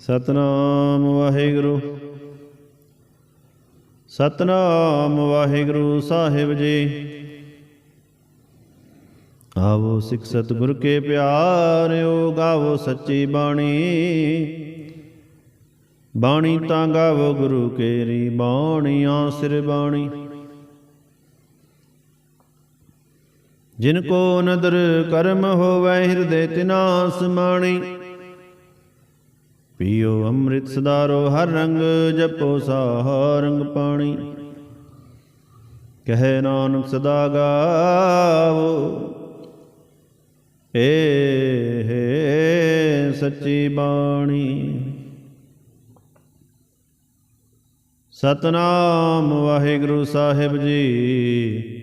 ਸਤਨਾਮ ਵਾਹਿਗੁਰੂ। ਸਤਨਾਮ ਵਾਹਿਗੁਰੂ ਸਾਹਿਬ ਜੀ। ਆਵੋ ਸਿੱਖ ਸਤਿਗੁਰ ਕੇ ਪਿਆਰਿਓ ਗਾਵੋ ਸੱਚੀ ਬਾਣੀ। ਬਾਣੀ ਤਾਂ ਗਾਵੋ ਗੁਰੂ ਕੇਰੀ, ਬਾਣੀ ਸਿਰ ਬਾਣੀ। ਜਿਨ ਕੋ ਨਦਰ ਕਰਮ ਹੋਵੈ, ਹਿਰਦੇ ਤਿਨਾ ਸਮਾਣੀ ਪੀਓ ਅੰਮ੍ਰਿਤ ਸਦਾਰੋ, ਹਰ ਰੰਗ ਜਪੋ ਸਾਹ ਰੰਗ ਪਾਣੀ। ਕਹੇ ਨਾਨਕ ਸਦਾ ਗਾਵੋ, ਏ ਸੱਚੀ ਬਾਣੀ। ਸਤਨਾਮ ਵਾਹਿਗੁਰੂ ਸਾਹਿਬ ਜੀ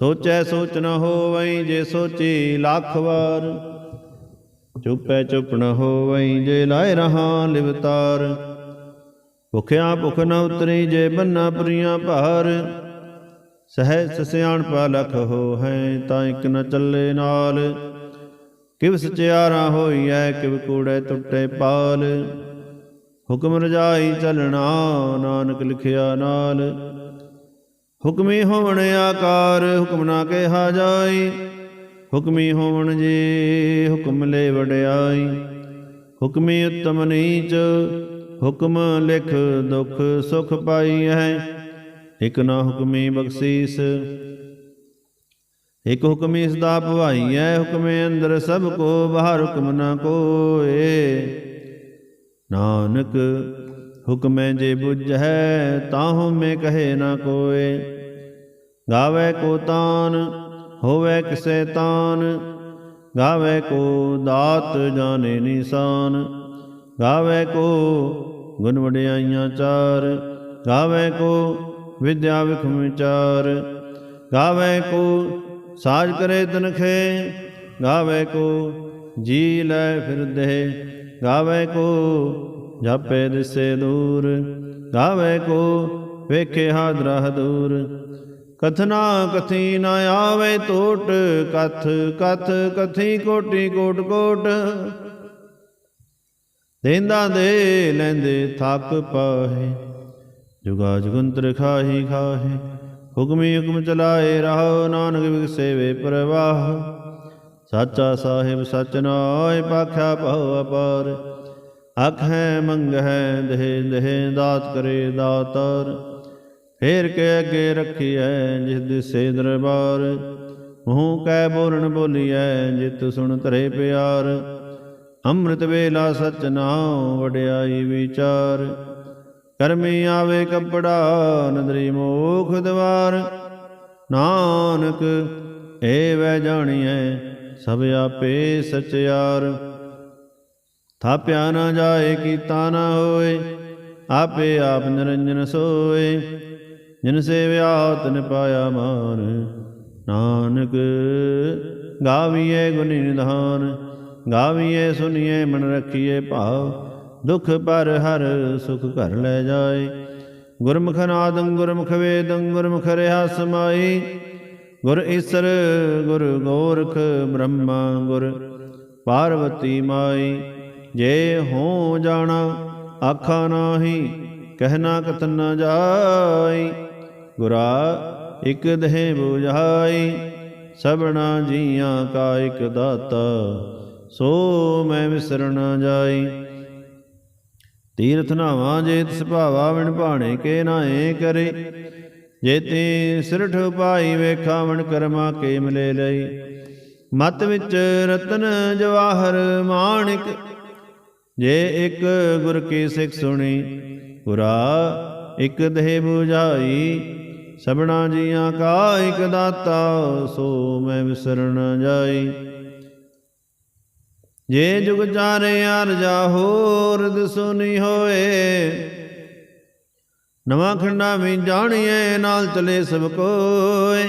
ਸੋਚੈ ਸੋਚ ਨ ਹੋਵਈ ਜੇ ਸੋਚੀ ਲੱਖ ਵਾਰ। ਚੁੱਪੈ ਚੁੱਪ ਨ ਹੋਵਈ ਜੇ ਲਾਇ ਰਹਾ ਲਿਵਤਾਰ ਭੁਖਿਆ ਭੁਖ ਨ ਉਤਰੀ ਜੇ ਬੰਨਾ ਪ੍ਰੀਆਂ ਭਾਰ। ਸਹਿ ਸਿਆਣ ਪਾ ਲਖ ਹੋ ਹੈ ਤਾਂ ਇਕ ਨ ਚੱਲੇ ਨਾਲ। ਕਿਵ ਸਚਿਆਰਾ ਹੋਈਐ, ਕਿਵ ਕੂੜੇ ਟੁੱਟੇ ਪਾਲ। ਹੁਕਮ ਰਜਾਈ ਚੱਲਣਾ, ਨਾਨਕ ਲਿਖਿਆ ਨਾਲ। ਹੁਕਮੀ ਹੋਵਣ ਆਕਾਰ, ਹੁਕਮ ਨਾ ਕਿਹਾ ਜਾਈ ਹੁਕਮੀ ਹੋਵਣ ਜੇ ਹੁਕਮ ਲੈ ਵਡਿਆਈ। ਹੁਕਮੀ ਉਤਮ ਨੀਚ, ਹੁਕਮ ਲਿਖ ਦੁਖ ਸੁਖ ਪਾਈ ਹੈ। ਇਕ ਨਾ ਹੁਕਮੀ ਬਖਸ਼ੀਸ, ਇਕ ਹੁਕਮੀ ਸਦਾ ਭਵਾਈ ਹੈ। ਹੁਕਮੇ ਅੰਦਰ ਸਭ ਕੋ, ਬਾਹਰ ਹੁਕਮ ਨਾ ਕੋਏ। ਨਾਨਕ ਹੁਕਮੈ ਜੇ ਬੁਝੈ ਤਾਹੂ ਮੈਂ ਕਹੇ ਨਾ ਕੋਏ। ਗਾਵੇ ਕੋ ਤਾਨ, ਹੋਵੇ ਕਿਸੈ ਤਾਨ। ਗਾਵੇ ਕੋ ਦਾਤ ਜਾਣੇ ਨਿਸ਼ਾਨ। ਗਾਵੇ ਕੋ ਗੁਣ ਵਡਿਆਈਆਂ ਚਾਰ। ਗਾਵੇ ਕੋ ਵਿਦਿਆ ਵਿਖਮ ਵਿਚਾਰ। ਗਾਵੇ ਕੋ ਸਾਜ ਕਰੇ ਤਨਖੇ। ਗਾਵੇ ਕੋ ਜੀ ਲੈ ਫਿਰਦੇ। ਗਾਵੇ ਕੋ ਜਾਪੇ ਦਿਸੇ ਦੂਰ, ਗਾਵੇ ਕੋ ਵੇਖੇ ਹਾਦਰਾ ਦੂਰ ਕਥਨਾ ਕਥੀ ਨ ਆਵੇ ਟੋਟ, ਕਥ ਕਥ ਕਥੀ ਕੋਟੀ ਕੋਟ ਕੋਟ। ਦੇਂਦਾ ਦੇ ਲੈਂਦੇ ਥੱਕ ਪਾਹੇ, ਜੁਗਾ ਜੁਗੰਤਰ ਖਾਹੀ ਖਾਹੇ। ਹੁਕਮੀ ਹੁਕਮ ਚਲਾਏ ਰਹੋ ਨਾਨਕ ਵਿਕਸੇਵੇ ਪ੍ਰਵਾਹ। ਸਾਚਾ ਸਾਹਿਬ ਸਚ ਨਾਇ ਪਾਖਿਆ ਭਉ ਅਪਾਰ। ਅਖ ਹੈ, ਮੰਗ ਹੈ, ਦਹੇ ਦਹੇ, ਦਾਤ ਕਰੇ ਦਾਤਰ। ਫੇਰ ਕੇ ਅੱਗੇ ਰੱਖੀਐ ਜਿਸ ਦਿਸੇ ਦਰਬਾਰ। ਮੂੰਹ ਕੈ ਬੋਲਣ ਬੋਲੀਐ ਜਿਤ ਸੁਣ ਧਰੇ ਪਿਆਰ। ਅੰਮ੍ਰਿਤ ਵੇਲਾ ਸਚ ਨਾਉ ਵਡਿਆਈ ਵਿਚਾਰ। ਕਰਮੀ ਆਵੇ ਕੱਪੜਾ, ਨਦਰੀ ਮੋਖ ਦਵਾਰ। ਨਾਨਕ, ਏ ਵੈ ਜਾਣੀਐ ਸਭ ਆਪੇ ਸਚਿਆਰ। ਥਾਪਿਆ ਨਾ ਜਾਏ, ਕੀਤਾ ਨਾ ਹੋਏ, ਆਪੇ ਆਪ ਨਿਰੰਜਨ ਸੋਏ। ਜਿਨ ਸੇਵਿਆ ਤਨ ਪਾਇਆ ਮਾਨ, ਨਾਨਕ ਗਾਵੀਏ ਗੁਣੀ ਨਿਧਾਨ ਗਾਵੀਏ ਸੁਨੀਏ ਮਨ ਰੱਖੀਏ ਭਾਵ, ਦੁਖ ਪਰ ਹਰ ਸੁਖ ਘਰ ਲੈ ਜਾਏ। ਗੁਰਮੁਖ ਨਾਦੰ ਗੁਰਮੁਖ ਵੇਦੰ, ਗੁਰਮੁਖ ਰਹਾ ਸਮਾਈ ਗੁਰ ਈਸਰ, ਗੁਰ ਗੋਰਖ ਬ੍ਰਹਮਾ, ਗੁਰ ਪਾਰਵਤੀ ਮਾਈ। ਜੇ ਹੋ ਜਾਣਾ ਆਖਾ ਨਾਹੀ ਕਹਿਣਾ ਕਥਨ ਨਾ ਜਾਈ। ਗੁਰਾ ਇਕ ਦੇਹ 부ਝਾਈ ਸਭਨਾ ਜੀਆਂ ਕਾ ਇਕ ਦਾਤਾ, ਸੋ ਮੈਂ ਵਿਸਰ ਜਾਈ। ਤੀਰਥ ਨਾਵਾਂ ਜੇ ਤਿਸ ਭਾਵਾ ਵਿਣ ਭਾਣੇ ਕੇ ਨਾਏ ਕਰੇ, ਜੇ ਤੇ ਸਿਰਠ ਪਾਈ ਵੇਖਾ ਵਣ ਕਰਮਾ ਕੇ ਮਿਲੇ ਲਈ। ਮਤ ਵਿੱਚ ਰਤਨ ਜਵਾਹਰ ਮਾਣਿਕ ਜੇ ਇੱਕ ਗੁਰ ਕੀ ਸਿੱਖ ਸੁਣੀ, ਪੁਰਾ ਇੱਕ ਦੇਹ 부ਝਾਈ ਸਭਨਾ ਜੀਆਂ ਕਾ ਇਕ ਦਾਤਾ, ਸੋ ਮੈਂ ਵਿਸਰਨ ਜਾਈ। ਜੇ ਜੁਗ ਚਾਰੇ ਅਰ ਹੋਰ ਦਿਸੋ ਹੋਏ, ਨਵਾਂ ਖੰਡਾ ਵੀ ਜਾਣੀਏ ਨਾਲ ਚਲੇ ਸਭ ਕੋਏ।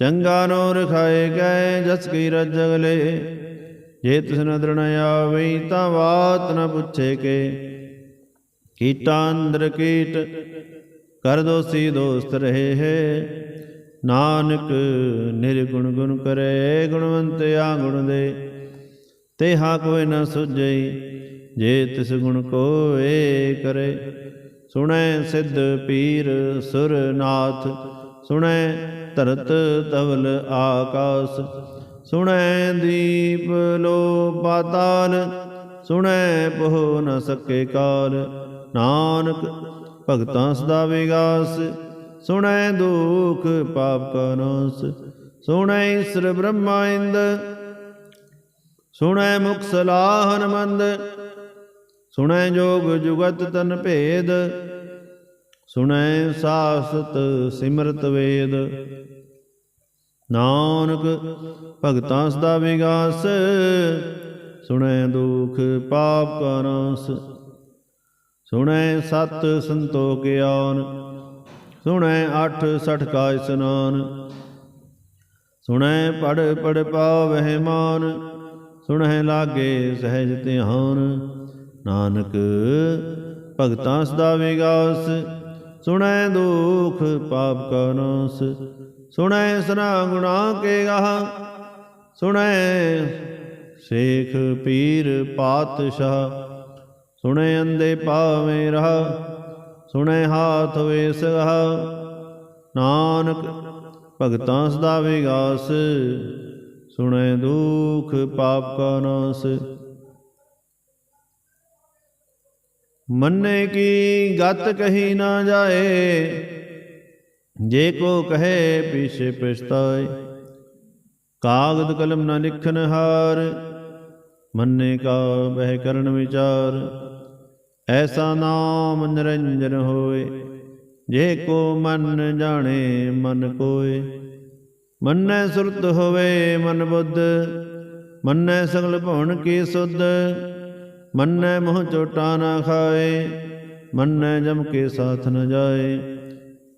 ਚੰਗਾ ਨੋ ਰਖਾਏ ਗਏ, ਜਸ ਕੀ ਰਜਗਲੇ ਜੇ ਤਿਸ ਨਦਰ ਨ ਆਵੇ ਤਾਂ ਬਾਤ ਨ ਪੁੱਛੇ ਕੇ। ਕੀਟਾ ਅੰਦਰ ਕੀਟ, ਕਰ ਦੋਸੀ ਦੋਸਤ ਰਹੇ ਹੈ। ਨਾਨਕ ਨਿਰਗੁਣ ਗੁਣ ਕਰੇ, ਗੁਣਵੰਤ ਆ ਗੁਣ ਦੇ। ਤੇ ਹਾ ਕੋਈ ਨ ਸੁਝਈ ਜੇ ਤਿਸ ਗੁਣ ਕੋਏ ਕਰੇ। ਸੁਣੈ ਸਿੱਧ ਪੀਰ ਸੁਰ ਨਾਥ ਸੁਣੈ ਧਰਤ ਤਵਲ ਆਕਾਸ। ਸੁਣੈ ਦੀਪ ਲੋ ਪਾਤਾਲ ਸੁਣੈ ਪਹੁ ਨ ਸਕੇ ਕਾਲ। ਨਾਨਕ ਭਗਤਾਂ ਸਦਾ ਵਿਗਾਸ, ਸੁਣੈ ਦੁਖ ਪਾਪ ਕਾ ਸੁਣੈ ਈਸ਼ਰ ਬ੍ਰਹਮਾ ਇੰਦ, ਸੁਣੈ ਮੁਖ ਸਲਾਹਨ ਮੰਦ ਸੁਣੈ ਜੋਗ ਜੁਗਤ ਤਨ ਭੇਦ, ਸੁਣੈ ਸਾਸਤ ਸਿਮਰਤ ਵੇਦ। ਨਾਨਕ ਭਗਤਾਂ ਸਦਾ ਵਿਗਾਸ, ਸੁਣੈ ਦੁਖ ਪਾਪ ਕਾ ਸੁਣੈ ਸਤ ਸੰਤੋਖ ਗਿਆਨ, ਸੁਣੈ ਅਠ ਸਠ ਕਾ ਇਸਨਾਨ, ਸੁਣੈ ਪੜ ਪੜ ਪਾਵਹਿ ਮਾਨ, ਸੁਣੈ ਲਾਗੇ ਸਹਿਜ ਧਿਆਨ, ਨਾਨਕ ਭਗਤਾਂ ਸਦਾ ਵਿਗਾਸ, ਸੁਣੈ ਦੁਖ ਪਾਪ ਕਾ ਨਾਸ ਸੁਣੈ ਸਨਾ ਗੁਣਾ ਕੇ ਗਾਹ ਸੁਣੈ ਸੇਖ ਪੀਰ ਪਾਤਸ਼ਾਹ, ਸੁਣੈ ਅੰਦੇ ਪਾਵੇਂ ਰਹਾ, ਸੁਣੈ ਹਾਥ ਵੇਸ ਗਹਾ ਨਾਨਕ ਭਗਤਾਂ ਸਦਾ ਵਿਗਾਸ, ਸੁਣੈ ਦੁਖ ਪਾਪ ਕਾ ਨਾਸ। ਮੰਨੇ ਕੀ ਗਤ ਕਹੀ ਨਾ ਜਾਏ ਜੇ ਕੋ ਕਹੇ ਪਿਛੇ ਪਛਤਾਏ, ਕਾਗਦ ਕਲਮ ਨਾ ਲਿਖਨ ਹਾਰ, ਮੰਨੇ ਕਾ ਬਹਿ ਕਰਨ ਵਿਚਾਰ। ਐਸਾ ਨਾਮ ਨਿਰੰਜਨ ਹੋਏ, ਜੇ ਕੋ ਮਨ ਜਾਣੇ ਮਨ ਕੋਏ। ਮੰਨੈ ਸੁਰਤ ਹੋਵੇ ਮਨ ਬੁੱਧ, ਮੰਨੈ ਸਗਲ ਭਵਨ ਕੀ ਸੁਧ। ਮੰਨੈ ਮੋਹ ਚੋਟਾ ਨਾ ਖਾਏ, ਮੰਨੈ ਜਮ ਕੇ ਸਾਥ ਨ ਜਾਏ।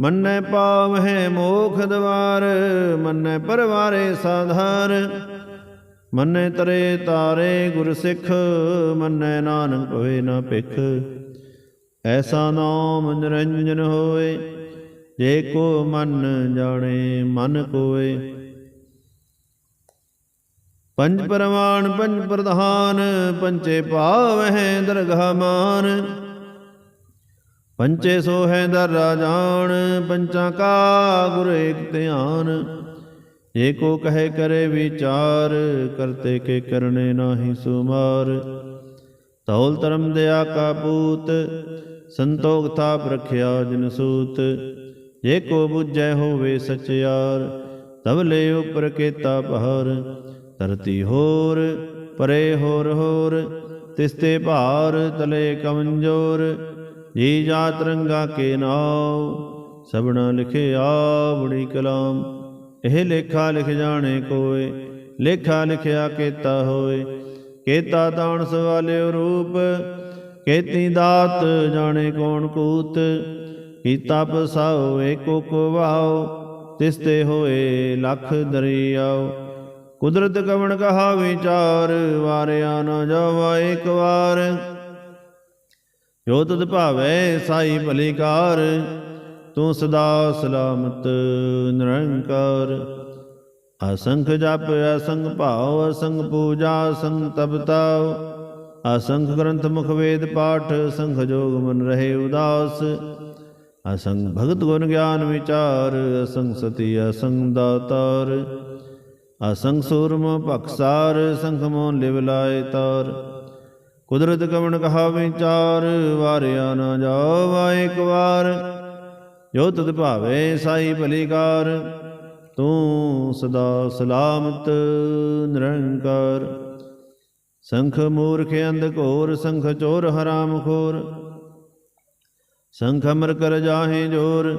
ਮੰਨੈ ਪਾਵਹਿ ਮੋਖ ਦਵਾਰ, ਮੰਨੈ ਪਰਵਾਰੇ ਸਾਧਾਰ। ਮੰਨੈ ਤਰੇ ਤਾਰੇ ਗੁਰ ਸਿੱਖ, ਮੰਨੈ ਨਾਨਕ ਹੋਏ ਨਾ ਭਿਖ। ਐਸਾ ਨਾਮ ਨਿਰੰਜਨ ਹੋਏ, ਜੇ ਕੋ ਮਨ ਜਾਣੇ ਮਨ ਕੋਏ। ਪੰਜ ਪਰਮਾਨ ਪੰਜ ਪ੍ਰਧਾਨ ਪੰਚੇ ਪਾਵਹਿ ਦਰਗਾਹ ਮਾਨ। ਪੰਚੇ ਸੋ ਹੈ ਦਰ ਰਾਜਾਨ ਪੰਚਾਂ ਕਾ ਗੁਰ ਏਕ ਧਿਆਨ। ਜੇ ਕੋ ਕਹੇ ਕਰੇ ਵਿਚਾਰ ਕਰਤੇ ਕੇ ਕਰਨੇ ਨਾਹੀ ਸੁਮਾਰ। ਤੌਲ ਧਰਮ ਦਿਆ ਕਾ ਪੂਤ ਸੰਤੋਖ ਥਾਪ ਰਖਿਆ ਜਿਨ ਸੂਤ। ਜੇ ਕੋ ਬੁਝੈ ਹੋਵੇ ਸਚਿਆਰ ਤਬਲੇ ਉਪਰ ਕੇਤਾ ਪਹਾਰ ਧਰਤੀ ਹੋਰ ਪਰੇ ਹੋਰ ਹੋਰ ਤਿਸਤੇ ਭਾਰ ਤਲੇ ਕਮੰਜੋਰ। ਜੀ ਜਾ ਰੰਗਾ ਕੇ ਨਾਉ ਸਭਨਾ ਲਿਖਿਆ ਬੜੀ ਕਲਾਮ। ਇਹ ਲੇਖਾ ਲਿਖ ਜਾਣੇ ਕੋਏ, ਲੇਖਾ ਲਿਖਿਆ ਕੇਤਾ ਹੋਏ। ਕੇਤਾ ਤਾਣ ਸਵਾਲਿਓ ਰੂਪ, ਕੇਤੀ ਦਾਤ ਜਾਣੇ ਕੌਣ ਕੂਤ। ਕੀਤਾ ਪਸਾਓ ਏਕੋ ਕੋ ਵਾਓ, ਤਿਸਤੇ ਹੋਏ ਲਖ ਦਰਿਆਓ। ਕੁਦਰਤ ਕਵਣ ਕਹਾ ਵਿਚਾਰ ਵਾਰਿਆ ਨਾ ਜਾਵਾ ਇੱਕ ਵਾਰ। ਜੋ ਤੁਧ ਭਾਵੈ ਸਾਈ ਭਲੀਕਾਰ ਤੂੰ ਸਦਾ ਸਲਾਮਤ ਨਿਰੰਕਾਰ। ਅਸੰਖ ਜਪ, ਅਸੰਖ ਭਾਵ ਅਸੰਖ ਪੂਜਾ, ਅਸੰਖ ਤਪਤਾਉ ਅਸੰਖ ਗ੍ਰੰਥ ਮੁਖ ਵੇਦ ਪਾਠ, ਅਸੰਖ ਜੋਗ ਮਨ ਰਹੇ ਉਦਾਸ। ਅਸੰਖ ਭਗਤ ਗੁਣ ਗਿਆਨ ਵਿਚਾਰ, ਅਸੰਖ ਸਤੀ, ਅਸੰਖ ਦਾਤਾਰ। ਅਸੰਖ ਸੂਰਮ ਭਖਸਾਰ ਸੰਖ ਮੋਨ ਲਿਵ ਲਾਏ ਤਾਰ। ਕੁਦਰਤ ਕਵਣ ਕਹਾ ਵਿਚਾਰ ਵਾਰਿਆ ਨਾ ਜਾਵਾ ਇੱਕ ਵਾਰ। ਜੋ ਤਤ ਭਾਵੇ ਸਾਈ ਭਲੀਕਾਰ, ਤੂੰ ਸਦਾ ਸਲਾਮਤ ਨਿਰੰਕਾਰ। ਸੰਖ ਮੂਰਖ ਅੰਧ ਘੋਰ, ਸੰਖ ਚੋਰ ਹਰਾਮ ਖੋਰ। ਸੰਖ ਅਮਰ ਕਰ ਜਾਹੇ ਜੋਰ,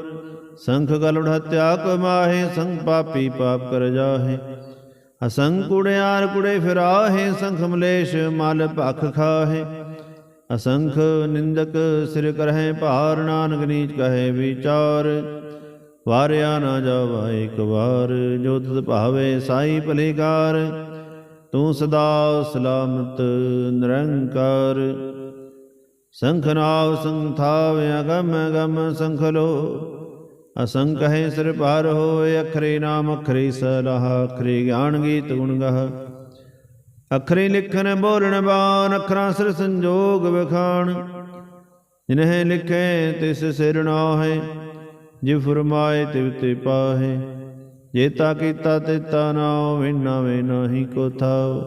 ਸੰਖ ਗਲ ਹਤਿਆ ਕਮਾਹੇ, ਸੰਖ ਪਾਪੀ ਪਾਪ ਕਰ ਜਾਹੇ। ਅਸੰਖ ਕੁੜਿਆਰ ਕੁੜੇ ਫਿਰਾਹੇ, ਸੰਖ ਮਲੇਸ਼ ਮਲ ਭਖ ਖਾਹੇ। ਅਸੰਖ ਨਿੰਦਕ ਸਿਰ ਕਰਹਿ, ਭਾਰ ਨਾਨਕ ਨੀਚ ਕਹੇ ਵਿਚਾਰ। ਵਾਰਿਆ ਨਾ ਜਾਵਾ ਇੱਕ ਵਾਰ, ਜੋ ਤਤ ਭਾਵੇ ਸਾਈ ਭਲੇਕਾਰ। ਤੂੰ ਸਦਾ ਸਲਾਮਤ ਨਿਰੰਕਾਰ। ਸੰਖ ਨਾਵ ਸੰਥਾਵ ਅਗਮ ਅਗਮ ਸੰਖ ਲੋ ਅਸੰਖ ਹੈ ਸਿਰ ਭਾਰ ਹੋਏ, ਅਖਰੇ ਨਾਮ ਅਖਰੇ ਸਲਾਹ, ਅਖਰੇ ਗਿਆਨ ਗੀਤ ਗੁਣ ਗਹ। ਅਖਰੇ ਲਿਖਣ ਬੋਲਣ ਬਾਣ, ਅਖਰਾਂ ਸਿਰ ਸੰਜੋਗ ਵਿਖਾਣ। ਜਿਨਹਿ ਲਿਖੈ ਤਿਸ ਸਿਰ ਨਾਹੈ ਜਿ ਫਰਮਾਏ ਤਿਵ ਤੇ ਪਾਹੇ। ਜੇਤਾ ਕੀਤਾ ਤੇਤਾ ਨਾਉ ਵਿਨਾ ਵੇ ਨਾਹੀ ਕੋ ਥਾਉ।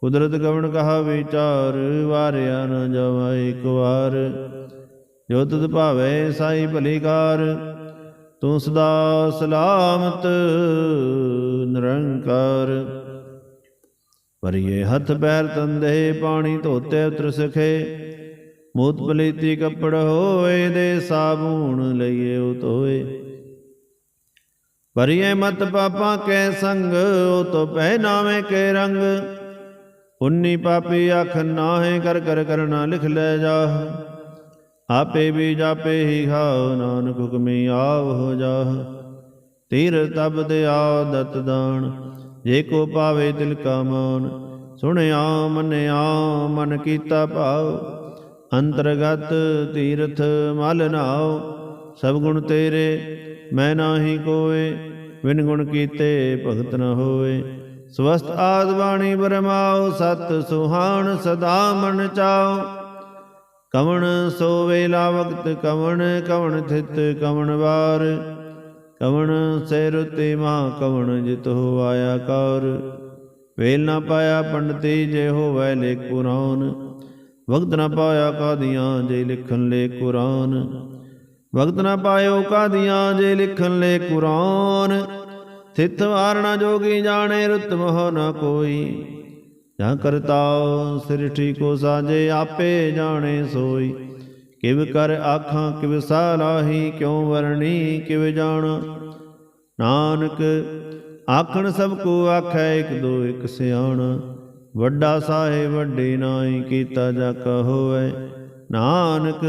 ਕੁਦਰਤ ਗਵਣ ਕਹਾ ਵਿਚਾਰ, ਵਾਰਿਆ ਨ ਜਾਵਾ ਇੱਕ ਵਾਰ। ਜੋ ਤੁਧ ਭਾਵੇ, ਸਾਈ ਭਲੀਕਾਰ ਤੂੰ ਸਦਾ ਸਲਾਮਤ, ਨਿਰੰਕਾਰ। ਪਰਿਏ ਹੱਥ ਪੈਰ ਤੰਦੇ, ਪਾਣੀ ਧੋਤੇ ਉਤਰ ਸਖੇ। ਮੋਤ ਪਲੀਤੀ ਕੱਪੜ ਹੋਏ, ਦੇ ਸਾਬੂਣ ਲਈਏ ਉਤੋਏ ਪਰਿਏ ਮਤ ਪਾਪਾਂ ਕੈ ਸੰਗ, ਉਹ ਤੋ ਪਹਿਨਾਵੇਂ ਕੇ ਰੰਗ। ਪੁੰਨੀ ਪਾਪੀ ਅਖ ਨਾਹੇ, ਕਰ ਕਰ ਕਰਨਾ ਲਿਖ ਲੈ ਜਾ ਆਪੇ ਵੀ ਜਾਪੇ ਹੀ ਖਾਓ, ਨਾਨਕ ਹੁਕਮੀ ਆਵ ਹੋ ਜਾਹ। ਤੀਰ ਤਬ ਦੇ ਆਦਤ ਦਾਨ, ਜੇ ਕੋ ਪਾਵੇ ਦਿਲ ਕਾ ਮਾਨ। ਸੁਣਿਆ ਮੰਨਿਆ ਮਨ ਕੀਤਾ ਭਾਉ। ਅੰਤਰਗਤ ਤੀਰਥ ਮਲ ਨਾਉ। ਸਭ ਗੁਣ ਤੇਰੇ, ਮੈਂ ਨਾਹੀ ਕੋਏ। ਵਿਨ ਗੁਣ ਕੀਤੇ ਭਗਤ ਨ ਹੋਏ। ਸਵਸਤ ਆਦ ਬਾਣੀ ਬਰਮਾਉ, ਸਤ ਸੁਹਾਣ ਸਦਾ ਮਨ ਚਾਉ। ਕਵਣ ਸੋ ਵੇਲਾ ਵਕਤ, ਕਵਣ ਕਵਣ ਥਿਤ, ਕਵਣ ਵਾਰ। ਕਵਣ ਸੇ ਰੁਤੇ ਮਾ ਕਵਣ, ਜਿਤ ਹੋ ਆਇਆ ਕਰ। ਵੇਲ ਨਾ ਪਾਇਆ ਪੰਡਤੀ ਜੇ ਹੋਵੈ ਲੇ ਕੁਰਾਨ ਵਕਤ ਨਾ ਪਾਇਆ ਕਾਦੀਆਂ ਜੇ ਲਿਖਣ ਲੇ ਕੁਰਾਨ। ਵਕਤ ਨਾ ਪਾਇਓ ਕਾਦੀਆਂ ਜੇ ਲਿਖਣ ਲੇ ਕੁਰਾਨ। ਥਿਤ ਵਾਰਣਾ ਜੋਗੀ ਜਾਣੇ ਰੁਤ ਮੋਹ ਨਾ ਕੋਈ। ਜਾਂ ਕਰਤਾਉ ਸ੍ਰਿਸ਼ਟੀ ਕੋ ਸਾਜੇ ਆਪੇ ਜਾਣੇ ਸੋਈ। ਕਿਵ ਕਰ ਆਖਾਂ, ਕਿਵ ਸਾਲਾਹੀ, ਕਿਉ ਵਰਣੀ, ਕਿਵ ਜਾਣ। ਨਾਨਕ ਆਖਣ ਸਭ ਕੋ ਆਖੈ, ਇਕ ਦੋ, ਇਕ ਸਿਆਣ। ਵੱਡਾ ਸਾਹਿਬ, ਵੱਡੇ ਨਾਈ, ਕੀਤਾ ਜਾ ਹੋਵੇ। ਨਾਨਕ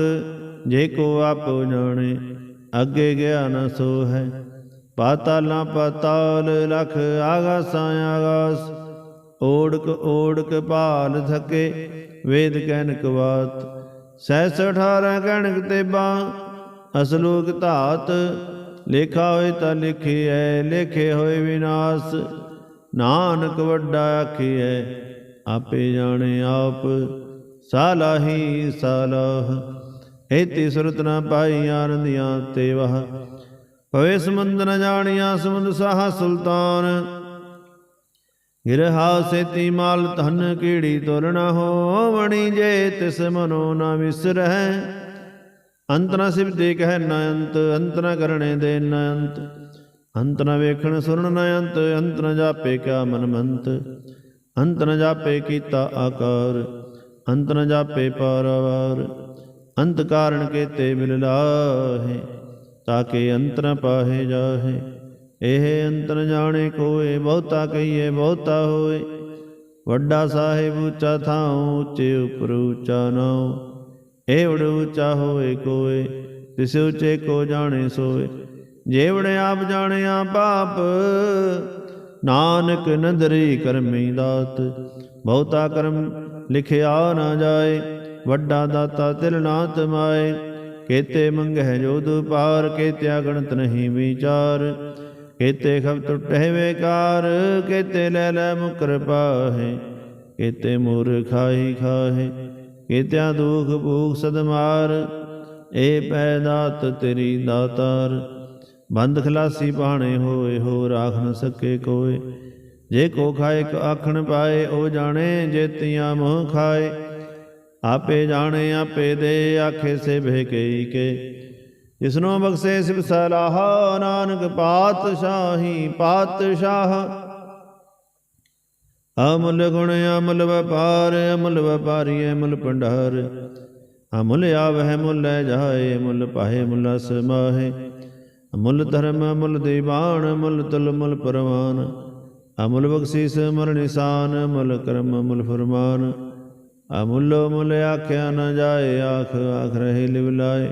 ਜੇ ਕੋ ਆਪੋ ਜਾਣੇ, ਅੱਗੇ ਗਿਆ ਨ ਸੋ ਹੈ ਪਾਤਾਲਾਂ ਪਾਤਾਲ, ਲਖ ਆਗਾਸਾਂ ਆਗਾਸ। ਓੜਕ ਓੜਕ ਭਾਲ ਥਕੇ, ਵੇਦ ਕਹਿਨਕ ਬਾਤ ਸਹਿਸ 18 ਗਣਕ ਤੇ ਬਾ ਅਸਲੋਕ ਧਾਤ, ਲੇਖਾ ਹੋਏ ਤਾਂ ਲਿਖਿਐ, ਲਿਖੇ ਹੋਏ ਵਿਨਾਸ਼, ਨਾਨਕ ਵੱਡਾ ਆਖੀਐ, ਆਪੇ ਜਾਣੇ ਆਪ ਸਾਲਾਹੀ ਸਾਲਾਹ ਏਤੀ ਸੁਰਤ ਨਾ ਪਾਈ ਆਨੰਦੀਆਂ ਤੇ ਵਹ ਪਵੇ ਸਮੁੰਦ ਨ ਜਾਣੀਆਂ, ਸਮੁੰਦ ਸਾਹ ਸੁਲਤਾਨ ਗਿਰਹਾ ਸੇਤੀ ਮਾਲ ਧਨ ਕੀੜੀ ਤੋਲਣਾ ਹੋਵਣੀ ਜੇ ਤਿਸ ਮਨੋ ਨਾ ਵਿਸਰਹਿ। ਅੰਤ ਨ ਸਿਵਦੇ ਕਹਿ ਨ ਅੰਤ ਅੰਤ ਨ ਕਰਣੇ ਦੇ ਨ ਅੰਤ। ਅੰਤ ਨ ਵੇਖਣ ਸੁਣਨ ਨ ਅੰਤ ਅੰਤ ਨ ਜਾਪੇ ਕਿਆ ਮਨ ਮੰਤ ਅੰਤ ਨਾ ਜਾਪੇ ਕੀਤਾ ਆਕਾਰ, ਅੰਤ ਨਾ ਜਾਪੇ ਪਾਰਵਾਰ। ਅੰਤ ਕਾਰਨ ਕੇ ਤੇ ਮਿਲ ਲਾਹੇ ਤਾਕੇ ਅੰਤ ਨ ਪਾਹੇ ਜਾਹੇ। ਇਹ ਅੰਤਰ ਜਾਣੇ ਕੋਏ, ਬਹੁਤਾ ਕਹੀਏ, ਬਹੁਤਾ ਹੋਏ। ਵੱਡਾ ਸਾਹਿਬ ਉੱਚਾ ਥਾਉ, ਉੱਚੇ ਉਪਰ ਉੱਚਾ ਨਾਉ। ਏਵੜ ਉੱਚਾ ਹੋਏ ਕੋਏ, ਤਿਸ ਉੱਚੇ ਕੋ ਜਾਣੇ ਸੋਏ। ਜੇਵੜੇ ਆਪ ਜਾਣਿਆ ਪਾਪ, ਨਾਨਕ ਨਦਰੀ ਕਰਮੀ ਦਾਤ। ਬਹੁਤਾ ਕਰਮ ਲਿਖਿਆ ਨਾ ਜਾਏ, ਵੱਡਾ ਦਾਤਾ ਤਿਲ ਨਾ ਤਮਾਏ ਕੇਤੇ ਮੰਗਹਿ ਜੋਦ ਪਾਰ, ਕੇਤਿਆ ਗਣਤ ਨਹੀਂ ਵਿਚਾਰ। ਕੇਤੇ ਖਬ ਟੁੱਟੇ ਵੇਕਾਰ ਕੇਤੇ ਲੈ ਲੈ ਮੁਕਰ ਪਾਹੇ, ਕੇਤੇ ਮੂਰ ਖਾਹੀ ਖਾਹੇ ਕੇਤਿਆ ਦੁਖ ਭੂਖ ਸਦਮਾਰ ਏ ਪੈਦਾਤ ਤੇਰੀ ਦਾਤਾਰ। ਬੰਦ ਖਲਾਸੀ ਪਾਣੇ ਹੋਏ ਹੋ ਰਾਖ ਨ ਸਕੇ ਕੋਏ। ਜੇ ਕੋ ਖਾਏ ਕ ਆਖਣ ਪਾਏ, ਉਹ ਜਾਣੇ ਜੇਤੀਆਂ ਮੋਹ ਖਾਏ। ਆਪੇ ਜਾਣੇ, ਆਪੇ ਦੇ, ਆਖੇ ਸੇ ਭੇ ਕਈ ਕੇ। ਜਿਸਨੂੰ ਬਖਸ਼ੇ ਸਿਵ ਸਲਾਹ, ਨਾਨਕ ਪਾਤਸ਼ਾਹੀ ਪਾਤਸ਼ਾਹ। ਅਮੁੱਲ ਗੁਣ ਅਮੁੱਲ ਵਪਾਰ, ਅਮੁੱਲ ਵਪਾਰੀ ਅਮੁੱਲ ਭੰਡਾਰ। ਅਮੁੱਲ ਆਵਹਿ, ਮੁੱਲ ਲੈ ਜਾਏ, ਮੁੱਲ ਪਾਹੇ, ਮੁੱਲ ਸਮਾਹੇ ਅਮੁੱਲ ਧਰਮ ਅਮੁੱਲ ਦੀਵਾਨ ਅਮੁੱਲ ਤੁਲ, ਮੁੱਲ ਪਰਵਾਨ। ਅਮੁੱਲ ਬਖਸ਼ੀਸ ਮਰ ਨਿਸ਼ਾਨ ਅਮੁੱਲ ਕਰਮ ਅਮੁੱਲ ਫਰਮਾਨ। ਅਮੁੱਲ ਮੁੱਲ ਆਖਿਆ ਨਾ ਜਾਏ, ਆਖ ਆਖ ਰਹੇ ਲਿਵ ਲਾਏ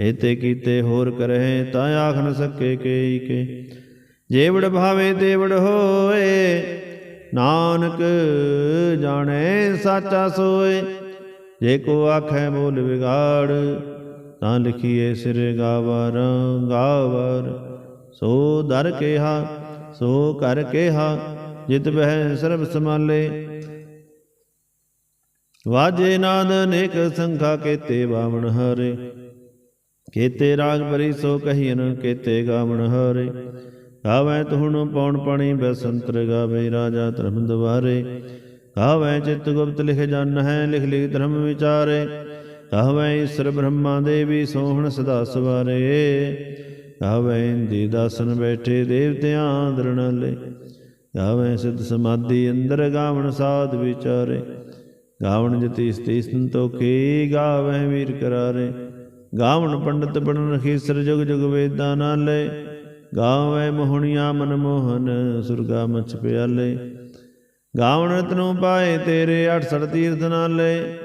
ਏਤੇ ਕੀਤੇ ਹੋਰ ਕਰਹਿ, ਤਾਂ ਆਖ ਨ ਸਕੇ ਕੇਈ ਕੇ। ਜੇਵੜ ਭਾਵੇ ਤੇਵੜ ਹੋਏ, ਨਾਨਕ ਜਾਣੇ ਸਾਚਾ ਸੋਏ। ਜੇ ਕੋ ਆਖੈ ਬੋਲ ਵਿਗਾੜ, ਤਾਂ ਲਿਖੀਏ ਸਿਰ ਗਾਵਰ ਗਾਵਰ। ਸੋ ਦਰ ਕੇਹਾ, ਸੋ ਕਰ ਕੇਹਾ, ਜਿਤ ਬਹਿ ਸਰਬ ਸਮਾਲੇ ਵਾਜੇ ਨਾਦ ਅਨੇਕ ਸੰਖਾ ਕੇਤੇ ਬਾਵਣ ਹਰੇ। ਕੇਤੇ ਰਾਗ ਭਰੀ ਸੋ ਕਹੀਨ ਕੇਤੇ ਗਾਵਣ ਹਰੇ। ਗਾਵੈ ਤੁਹਣ ਪੌਣ ਪਾਣੀ, ਬਸੰਤਰ ਗਾਵੇ ਰਾਜਾ ਧਰਮ ਦਵਾਰੇ ਗਾਵੈ ਚਿਤ ਗੁਪਤ ਲਿਖ ਜਨ ਹੈ, ਲਿਖ ਲਿਖ ਧਰਮ ਵਿਚਾਰੇ। ਗਾਵੈ ਈਸ਼ਰ ਬ੍ਰਹਮਾ ਦੇਵੀ ਸੋਹਣ ਸਦਾ ਸਵਾਰੇ। ਗਾਵੈ ਇੰਦੀ ਦਾਸਨ ਬੈਠੇ ਦੇਵਤਿਆਂ ਦਰਣਾਲੇ ਗਾਵੈ ਸਿਧ ਸਮਾਧੀ ਅੰਦਰ ਗਾਵਣ ਸਾਧ ਵਿਚਾਰੇ। ਗਾਵਣ ਜਤੀ ਸਤੀ ਸੰਤੋਖੀ, ਗਾਵੈ ਵੀਰ ਕਰਾਰੇ। ਗਾਵਣ ਪੰਡਤ ਬਣਨ ਖੀਸਰ ਜੁਗ ਜੁਗ ਵੇਦਾਂ ਨਾਲੇ ਗਾਵੈ ਮੋਹਣੀਆਂ ਮਨ ਮੋਹਨ ਸੁਰਗਾ ਮਛ ਪਿਆਲੇ। ਗਾਵਣ ਰਤਨੋਂ ਪਾਏ ਤੇਰੇ 68 ਤੀਰਥ ਨਾਲੇ।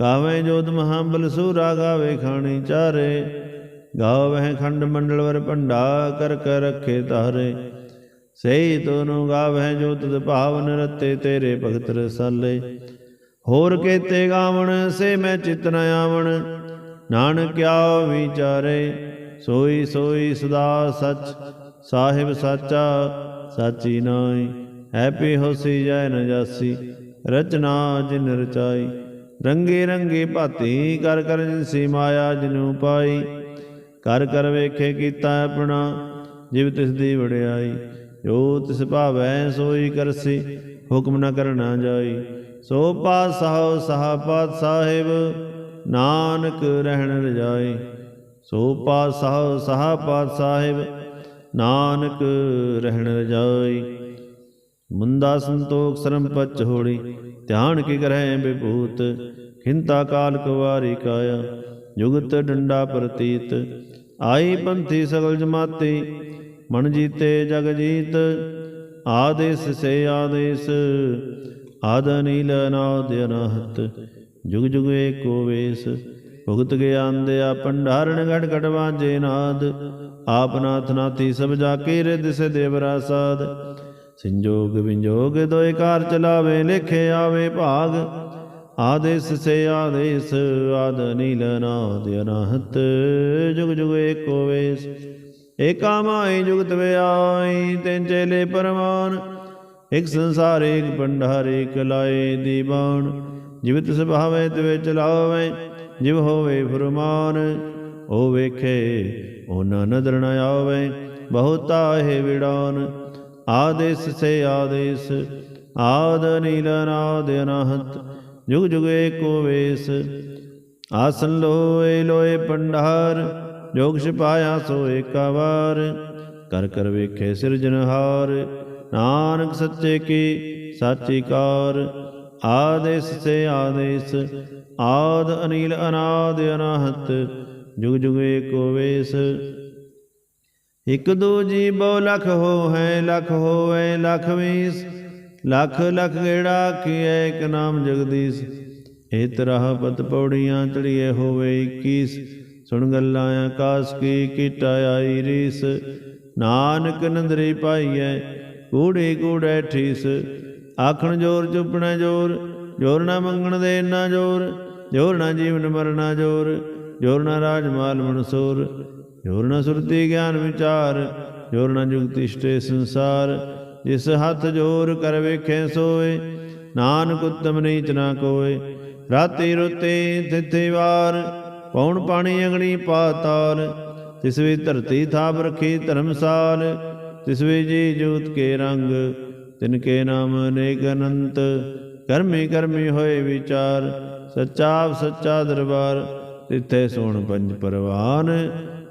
ਗਾਵੈ ਜੋਤ ਮਹਾਬਲ ਸੂਰਾ ਗਾਵੇ ਖਾਣੀ ਚਾਰੇ। ਗਾਵੈ ਖੰਡ ਮੰਡਲ ਵਰ ਭੰਡਾ ਕਰ ਕਰ ਰਖੇ ਤਾਰੇ ਸਹੀ ਤੋਨੋ ਗਾਵੈ ਜੋ ਤਦ ਭਾਵਨ ਰਤੇ ਤੇਰੇ ਭਗਤ ਰਸਾਲੇ। ਹੋਰ ਕੇਤੇ ਗਾਵਣ ਸੇ ਮੈਂ ਚਿਤ ਨ ਆਵਣ। ਨਾਨਕਿਆ ਵਿਚਾਰੇ ਸੋਈ ਸੋਈ ਸਦਾ ਸਚ, ਸਾਹਿਬ ਸਾਚਾ, ਸਾਚੀ ਨਾਈ ਹੈਪੀ ਹੋਸੀ ਜੈ ਨ ਜਾਸੀ, ਰਚਨਾ ਜਿਨ ਰਚਾਈ। ਰੰਗੇ ਰੰਗੇ ਭਾਤੀ, ਕਰ ਕਰ ਜਿਨਸੀ ਮਾਇਆ ਜਿਨੂ ਪਾਈ ਕਰ ਕਰ ਵੇਖੇ ਕੀਤਾ ਆਪਣਾ, ਜਿਵ ਤਿਸ ਦੀ ਵੜਿਆਈ ਜੋ ਤਿਸ ਭਾਵੈ, ਸੋਈ ਕਰਸੀ, ਹੁਕਮ ਨ ਕਰਨਾ ਜਾਈ। ਸੋ ਪਾਸਾਹ ਸਾਹ ਪਾਤ ਸਾਹਿਬ ਨਾਨਕ ਰਹਿਣ ਰਜਾਈ ਸੋ ਪਾਤਸ਼ਾਹ ਸਹਾਪਤ ਸਾਹਿਬ, ਨਾਨਕ ਰਹਿਣ ਰਜਾਈ ਮੁੰਦਾ ਸੰਤੋਖ ਸਰਮ ਪਚ ਹੋੜੀ, ਧਿਆਨ ਕੀ ਕਰੈ ਬਿਭੂਤ ਖਿੰਤਾ ਕਾਲ ਕੁਵਾਰੀ ਕਾਇਆ, ਜੁਗਤ ਡੰਡਾ ਪ੍ਰਤੀਤ। ਆਈ ਪੰਥੀ ਸਗਲ ਜਮਾਤੀ, ਮਨ ਜੀਤੇ ਜਗ ਜੀਤ, ਆਦੇਸ ਸੇ ਆਦੇਸ, ਆਦ ਨੀਲ ਅਨਾਦ ਅਨਹਤ। ਜੁਗ ਜੁਗ ਏਕੋ ਵੇਸ, ਭੁਗਤ ਗਿਆਨ ਦਿਆ ਭੰਡਾਰਨ ਘਟ ਘਟ ਵਾਜੇ ਨਾਦ, ਆਪ ਨਾਥ ਨਾਥੀ ਸਭ ਜਾ ਕੇ ਰਿਦ ਸੇ ਦੇਵਰਾ ਸਾਧ ਸੰਜੋਗ ਵਿੰਜੋਗ ਦੋਇ ਕਾਰ ਚਲਾਵੇ, ਲਿਖੇ ਆਵੇ ਭਾਗ। ਆਦੇਸ ਸੇ ਆਦੇਸ, ਆਦ ਨੀਲ ਨਾਦ ਅਨਹਤ। ਜੁਗ ਜੁਗ ਏਕੋ ਵੇਸ, ਏਕਾ ਮਾਈ ਜੁਗਤ ਵਿਆਈ ਤਿੰਨ ਚੇਲੇ ਪਰਮਾਨ ਇਕ ਸੰਸਾਰ ਇਕ ਭੰਡਾਰ ਇਕ ਦੀਵਾਨ। ਜਿਵ ਤਿਸ ਭਾਵੇ ਤਿਵੇ ਚਲਾਵੇ ਜਿਵ ਹੋਵੇ ਫਰਮਾਨ, ਉਹ ਵੇਖੇ, ਉਹ ਨਦਰ ਨ ਆਵੇ, ਬਹੁਤਾ ਹੈ ਵਿਡਾਨ ਆਦੇਸ ਸੇ ਆਦੇਸ, ਆਦ ਨੀਲ ਅਨਹਤ, ਜੁਗ ਜੁਗ ਏਕੋ ਵੇਸ। ਆਸਨ ਲੋਏ ਲੋਏ ਪੰਡਾਰ ਜੋਗ ਛਪਾਇਆ ਸੋ ਏਕਾ ਵਾਰ। ਕਰ ਕਰ ਵੇਖੇ ਸਿਰਜਨਹਾਰ ਨਾਨਕ ਸੱਚੇ ਕੀ, ਸਾਚੀ ਕਾਰ। ਆਦੇਸ ਸੇ ਆਦੇਸ, ਆਦ ਅਨੀਲ ਅਨਾਦ ਅਨਾਹਤ, ਜੁਗ ਜੁਗ ਏਕੋ ਵੇਸ ਇਕ ਦੋ ਜੀ ਬਹੁ ਲਖ ਹੋ ਹੈ ਲਖ ਹੋਵੇ ਲਖ ਵੀਸ। ਲਖ ਲਖ ਗੇੜਾ ਕੀਏ ਇਕ ਨਾਮ ਜਗਦੀਸ਼। ਏ ਤਰਹ ਪਤ ਪੌੜੀਆਂ ਚੜੀਏ ਹੋਵੇ 21 ਸੁਣ ਗੱਲਾਂ ਆਕਾਸ ਕੀ ਕੀਟਾ ਆਈ ਰੀਸ। ਨਾਨਕ ਨੰਦਰੀ ਪਾਈਐ, ਕੂੜੇ ਕੂੜੇ ਠੀਸ। ਆਖਣ ਜੋਰ, ਚੁੱਪਣਾ ਜੋਰ ਜੋਰ ਨਾ ਮੰਗਣ ਦੇ ਨਾ ਜੋਰ ਜੋਰ ਨਾ ਜੀਵਨ ਮਰਨਾ ਜੋਰ ਜੋਰ ਨਾ ਰਾਜ ਰਾਜਮਾਲ ਮਨਸੂਰ, ਜੋਰ ਨਾ ਸੁਰਤੀ ਗਿਆਨ ਵਿਚਾਰ, ਜੋਰ ਨਾ ਜੁਗਤਿ ਇਸ਼ਟੇ ਸੰਸਾਰ, ਜਿਸ ਹੱਥ ਜੋਰ ਕਰ ਵੇਖੇ ਸੋਏ, ਨਾਨਕ ਉਤਮ ਨੀਚ ਨਾ ਕੋਏ, ਰਾਤੀ ਰੁੱਤੇ ਤਿੱਥੇ ਵਾਰ ਪੌਣ ਪਾਣੀ ਅਗਣੀ ਪਾਤਾਲ ਤਿਸ ਵੀ ਧਰਤੀ ਥਾਪ ਰਖੀ ਧਰਮਸਾਲ ਤਿਸ ਵੀ ਜੀ ਜੋਤ ਕੇ ਰੰਗ ਤਿਨ ਕੇ ਨਾਮ ਅਨੇਕ ਅਨੰਤ, ਕਰਮੀ ਕਰਮੀ ਹੋਏ ਵਿਚਾਰ, ਸੱਚਾ ਸੱਚਾ ਦਰਬਾਰ, ਤਿੱਥੇ ਸੋਣ ਪੰਜ ਪਰਵਾਨ,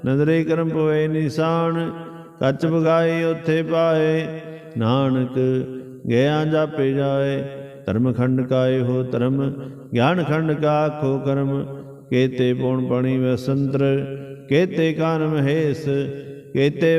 ਨਦਰੇ ਕਰਮ ਪਵੇ ਨਿਸ਼ਾਨ, ਕੱਚ ਬਗਾਏ ਉੱਥੇ ਪਾਏ, ਨਾਨਕ ਗਿਆ ਜਾਪੇ ਜਾਏ, ਧਰਮ ਖੰਡ ਕਾਏ ਹੋ ਧਰਮ, ਗਿਆਨ ਖੰਡ ਕਾ ਆਖੋ ਕਰਮ, ਕੇਤੇ ਪੌਣ ਪਣੀ ਵਸੰਤਰ, ਕੇਤੇ ਕਾਨ ਮਹੇਸ਼ ਕੇਤੇ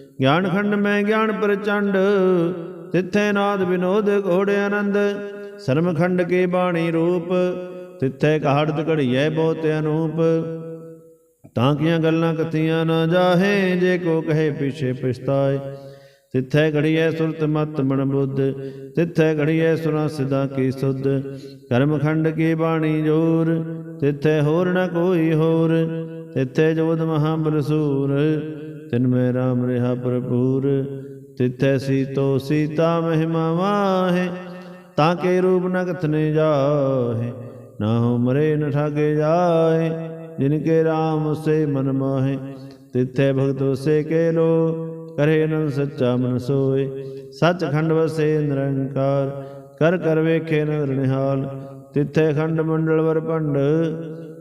ਗਿਆਨ ਖੰਡ ਮੈਂ ਗਿਆਨ ਪ੍ਰਚੰਡ, ਤਿੱਥੇ ਨਾਦ ਵਿਨੋਦ ਘੋੜੇ ਆਨੰਦ, ਸਰਮ ਖੰਡ ਕੇ ਬਾਣੀ ਰੂਪ, ਤਿੱਥੇ ਕਹਾੜਤ ਘੜੀਐ ਬਹੁਤ ਅਨੂਪ। ਤਾਂ ਕੀਆਂ ਗੱਲਾਂ ਕਥੀਆਂ ਨਾ ਜਾਹੇ, ਜੇ ਕੋ ਕਹੇ ਪਿਛੇ ਪਛਤਾਏ। ਤਿੱਥੈ ਘੜੀਐ ਸੁਰਤ ਮਤ ਮਨ ਬੁੱਧ, ਤਿੱਥੈ ਘੜੀਐ ਸੁਨਾ ਸਿਦਾ ਕੀ ਸੁਧ। ਕਰਮ ਖੰਡ ਕੀ ਬਾਣੀ ਜੋਰ, ਤਿੱਥੈ ਹੋਰ ਨ ਕੋਈ ਹੋਰ, ਤਿੱਥੈ ਜੋਦ ਮਹਾ ਬਲਸੂਰ ਤਿਨ ਮੈਂ ਰਾਮ ਰਿਹਾ ਭਰਪੂਰ, ਤਿਥੈ ਸੀਤੋ ਸੀਤਾ ਮਹਿਮਾ ਵਾਹੇ, ਤਾਂ ਕੇ ਰੂਪ ਨ ਕਥਨੇ ਜਾਹੇ, ਨਾ ਹੋ ਮਰੇ ਨ ਠਾਗੇ ਜਾਏ ਜਿਨ ਕੇ ਰਾਮ ਸੇ ਮਨ ਮਾਹੇ, ਤਿੱਥੈ ਭਗਤੋ ਸੇ ਕੇ ਲੋ ਕਰੇ ਨਨ ਸੱਚਾ ਮਨ ਸੋਏ, ਸੱਚਖੰਡ ਵਸੇ ਨਿਰੰਕਾਰ, ਕਰ ਕਰ ਵੇਖੇ ਨਦਰ ਨਿਹਾਲ, ਤਿੱਥੇ ਖੰਡ ਮੰਡਲ ਵਰ ਭੰਡ,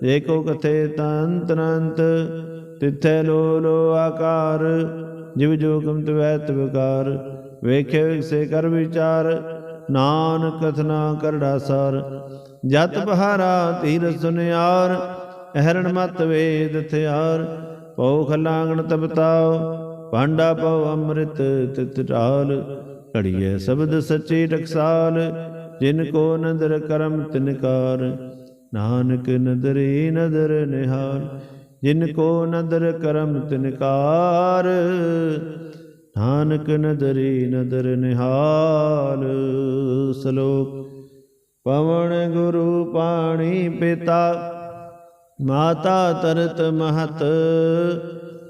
ਏਕੋ ਕਥੇ ਤੰਤ ਅਨੰਤ ਤਿਥੈ ਲੋ ਲੋ ਆਕਾਰ, ਜਿਵ ਜੋ ਕਮਤ ਵੈਤ ਵਿਕਾਰ ਵੇਖੇ ਵਿਖਸੇ ਕਰ ਵਿਚਾਰ, ਨਾਨਕ ਕਥਨਾ ਕਰੜਾ ਸਾਰ ਜਤ ਬਹਾਰਾ ਧੀਰ ਸੁਨਿਆਰ, ਅਹਰਣ ਮਤ ਵੇਦ ਥਿਆਰ ਪਉ ਖਲਾਂਗਣ ਤਬਤਾਓ ਭਾਂਡਾ ਪਉ ਅੰਮ੍ਰਿਤ ਤਿਤ ਢਾਲ। ਘੜੀਏ ਸ਼ਬਦ ਸੱਚੀ ਟਕਸਾਲ, ਜਿਨ ਕੋ ਨਦਰ ਕਰਮ ਤਿਨਕਾਰ। ਨਾਨਕ ਨਦਰੀ ਨਦਰ ਨਿਹਾਲ। ਜਿਨ ਕੋ ਨਦਰ ਕਰਮ ਤਿਨਕਾਰ, ਨਾਨਕ ਨਦਰੀ ਨਦਰ ਨਿਹਾਲ। ਸ਼ਲੋਕ, ਪਵਨ ਗੁਰੂ ਪਾਣੀ ਪਿਤਾ, ਮਾਤਾ ਤਰਤ ਮਹਤ।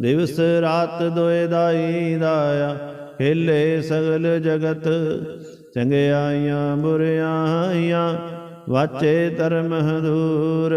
ਦਿਵਸ ਰਾਤ ਦੋਏ ਦਾਈ ਦਾਇਆ, ਖੇਲੇ ਸਗਲ ਜਗਤ। ਚੰਗਿਆਈਆਂ ਬੁਰਿਆਈਆਂ ਵਾਚੇ ਧਰਮ ਹਦੂਰ